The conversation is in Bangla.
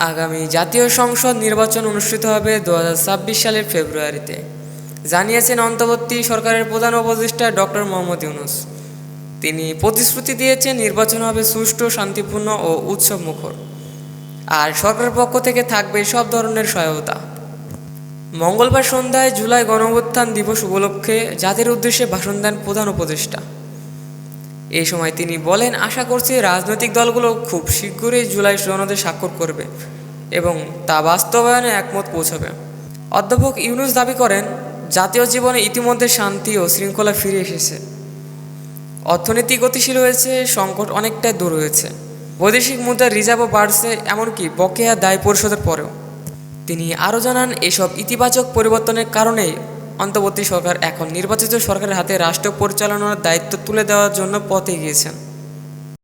আগামী জাতীয় সংসদ নির্বাচন অনুষ্ঠিত হবে দু হাজার ছাব্বিশ সালের ফেব্রুয়ারিতে। জানিয়েছেন অন্তর্বর্তী সরকারের প্রধান উপদেষ্টা ডক্টর মোহাম্মদ ইউনুস। তিনি প্রতিশ্রুতি দিয়েছেন নির্বাচন হবে সুষ্ঠু, শান্তিপূর্ণ ও উৎসব মুখর। আর সরকারের পক্ষ থেকে থাকবে সব ধরনের সহায়তা। মঙ্গলবার সন্ধ্যায় জুলাই গণঅভ্যুত্থান দিবস উপলক্ষে জাতির উদ্দেশ্যে ভাষণ দেন প্রধান উপদেষ্টা। এই সময় তিনি বলেন, আশা করছি রাজনৈতিক দলগুলো খুব শীঘ্রই জুলাই সনদে স্বাক্ষর করবে এবং তা বাস্তবায়নে একমত পৌঁছাবে। অধ্যাপক ইউনুস দাবি করেন, জাতীয় জীবনে ইতিমধ্যে শান্তি ও শৃঙ্খলা ফিরে এসেছে। অর্থনীতি গতিশীল হয়েছে, সংকট অনেকটাই দূর হয়েছে। বৈদেশিক মুদ্রার রিজার্ভও বাড়ছে, এমনকি বকেয়া দায় পরিশোধের পরেও। তিনি আরও জানান, এসব ইতিবাচক পরিবর্তনের কারণেই অন্তর্বর্তী সরকার এখন নির্বাচিত সরকারের হাতে রাষ্ট্র পরিচালনার দায়িত্ব তুলে দেওয়ার জন্য পথে গিয়েছেন